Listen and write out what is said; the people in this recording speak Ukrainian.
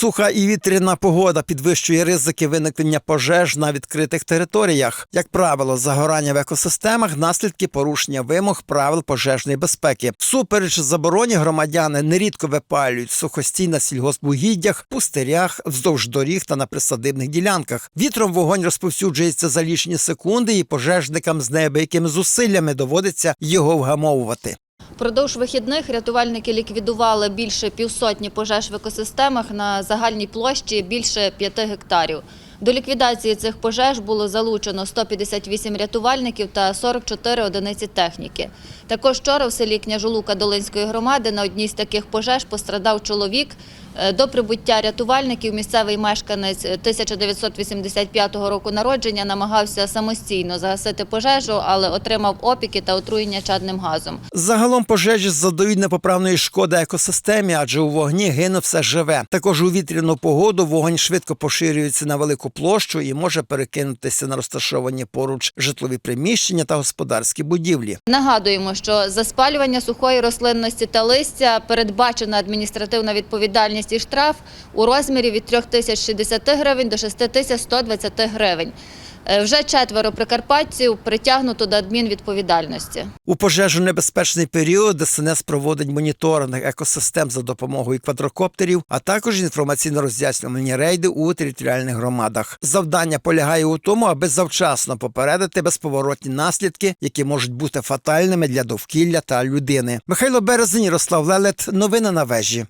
Суха і вітряна погода підвищує ризики виникнення пожеж на відкритих територіях. Як правило, загорання в екосистемах наслідки порушення вимог правил пожежної безпеки. Всупереч забороні громадяни нерідко випалюють сухостій на сільгоспугіддях, пустирях, вздовж доріг та на присадибних ділянках. Вітром вогонь розповсюджується за лічні секунди, і пожежникам з неабиякими зусиллями доводиться його вгамовувати. Продовж вихідних рятувальники ліквідували більше півсотні пожеж в екосистемах на загальній площі більше 5 гектарів. До ліквідації цих пожеж було залучено 158 рятувальників та 44 одиниці техніки. Також вчора в селі Княжолука Долинської громади на одній з таких пожеж пострадав чоловік. Е, До прибуття рятувальників місцевий мешканець 1985 року народження намагався самостійно загасити пожежу, але отримав опіки та отруєння чадним газом. Загалом пожежі задають непоправної шкоди екосистемі, адже у вогні гине все живе. Також у вітряну погоду вогонь швидко поширюється на велику площу і може перекинутися на розташовані поруч житлові приміщення та господарські будівлі. Нагадуємо, що за спалювання сухої рослинності та листя передбачена адміністративна відповідальність і штраф у розмірі від 3060 гривень до 6120 гривень. Е, Вже четверо прикарпатців притягнуто до адмінвідповідальності. У пожежонебезпечний період ДСНС проводить моніторинг екосистем за допомогою квадрокоптерів, а також інформаційно-роз'яснювальні рейди у територіальних громадах. Завдання полягає у тому, аби завчасно попередити безповоротні наслідки, які можуть бути фатальними для довкілля та людини. Михайло Березень, Ярослав Лелет. Новини на вежі.